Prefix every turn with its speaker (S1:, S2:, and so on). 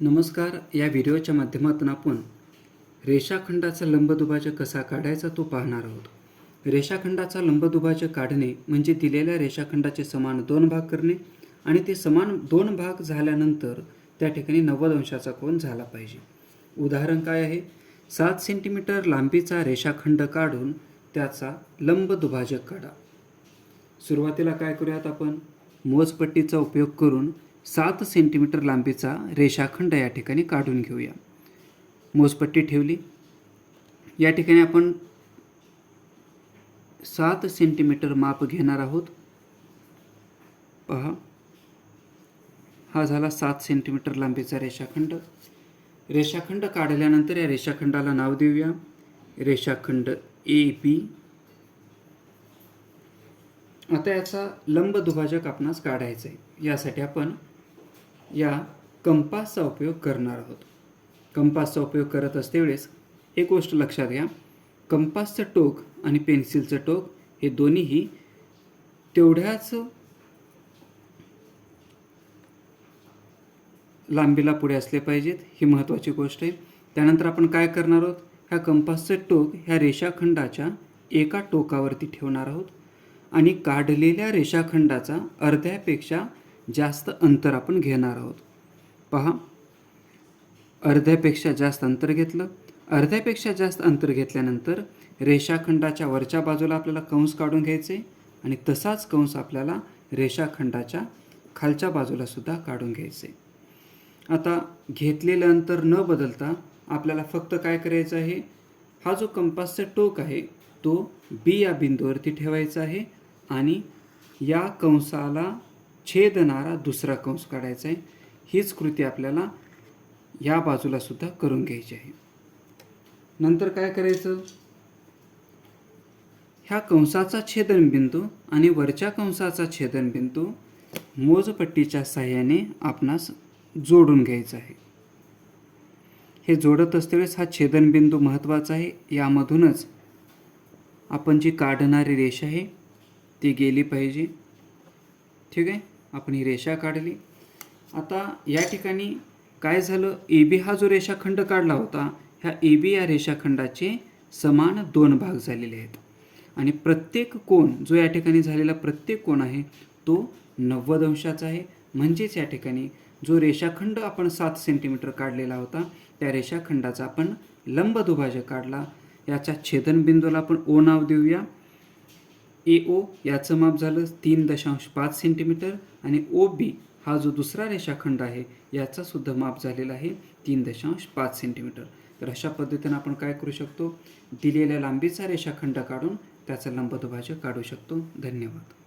S1: नमस्कार या व्हिडिओच्या माध्यमातून आपण रेषाखंडाचा लंबदुभाजक कसा काढायचा तो पाहणार आहोत. रेषाखंडाचा लंबदुभाजक काढणे म्हणजे दिलेल्या रेषाखंडाचे समान दोन भाग करणे आणि ते समान दोन भाग झाल्यानंतर त्या ठिकाणी नव्वद अंशाचा कोण झाला पाहिजे. उदाहरण काय आहे? सात सेंटीमीटर लांबीचा रेषाखंड काढून त्याचा लंबदुभाजक काढा. सुरुवातीला काय करूयात आपण? मोजपट्टीचा उपयोग करून सात सेंटीमीटर लांबीचा रेषाखंड या ठिकाणी काढून घेऊया. मोजपट्टी ठेवली. या ठिकाणी आपण सात सेंटीमीटर माप घेणार आहोत. पहा. हा झाला सात सेंटीमीटर लांबीचा रेषाखंड. रेषाखंड काढल्यानंतर या रेषाखंडाला नाव देऊया. रेषाखंड ए बी. आता याचा लंब दुभाजक आपणास काढायचा आहे यासाठी आपण या कंपासचा उपयोग करणार आहोत. कंपासचा उपयोग करत असतेवेळेस एक गोष्ट लक्षात घ्या. कंपासचं टोक आणि पेन्सिलचं टोक हे दोन्हीही तेवढ्याच लांबीला पुढे असले पाहिजेत. ही महत्त्वाची गोष्ट आहे. त्यानंतर आपण काय करणार आहोत? ह्या कंपासचं टोक ह्या रेषाखंडाच्या एका टोकावरती ठेवणार आहोत. आणि काढलेल्या रेषाखंडाचा अर्ध्यापेक्षा जास्त अंतर आपण घेणार आहोत. पहा. अर्ध्यापेक्षा जास्त अंतर घेतलं. अर्ध्यापेक्षा जास्त अंतर घेतल्यानंतर रेषाखंडाच्या वरच्या बाजूला आपल्याला कंस काढून घ्यायचे आणि तसाच कंस आपल्याला रेषाखंडाच्या खालच्या बाजूला सुद्धा काढून घ्यायचे. आता घेतलेलं अंतर न बदलता आपल्याला फक्त काय करायचं आहे? हा जो कंपासचा टोक आहे तो बी या बिंदूवरती ठेवायचा आहे आणि या कंसाला छेदणारा दुसरा कंस काढायचा आहे. हीच कृती आपल्याला या बाजूला सुद्धा करून घ्यायची आहे. नंतर काय करायचं? ह्या कंसाचा छेदनबिंदू आणि वरच्या कंसाचा छेदनबिंदू मोजपट्टीच्या साह्याने आपणास जोडून घ्यायचा आहे. हे जोडत असतेवेळेस हा छेदनबिंदू महत्त्वाचा आहे. यामधूनच आपण जी काढणारी रेष आहे ती गेली पाहिजे. ठीक आहे? आपण ही रेषा काढली. आता या ठिकाणी काय झालं? ए बी हा जो रेषाखंड काढला होता ह्या ए बी या रेषाखंडाचे समान दोन भाग झालेले आहेत. आणि प्रत्येक कोण जो या ठिकाणी झालेला प्रत्येक कोण आहे तो नव्वद अंशाचा आहे. म्हणजेच या ठिकाणी जो रेषाखंड आपण सात सेंटीमीटर काढलेला होता त्या रेषाखंडाचा आपण लंब दुभाजक काढला. याच्या छेदनबिंदूला आपण ओ नाव देऊया. ए ओ याचं माप झालं तीन दशांश पाच सेंटीमीटर आणि ओ बी हा जो दुसरा रेषाखंड आहे याचा सुद्धा माप झालेला आहे तीन दशांश पाच सेंटीमीटर तर अशा पद्धतीनं आपण काय करू शकतो? दिलेल्या लांबीचा रेषाखंड काढून त्याचा लंबदुभाजक काढू शकतो. धन्यवाद.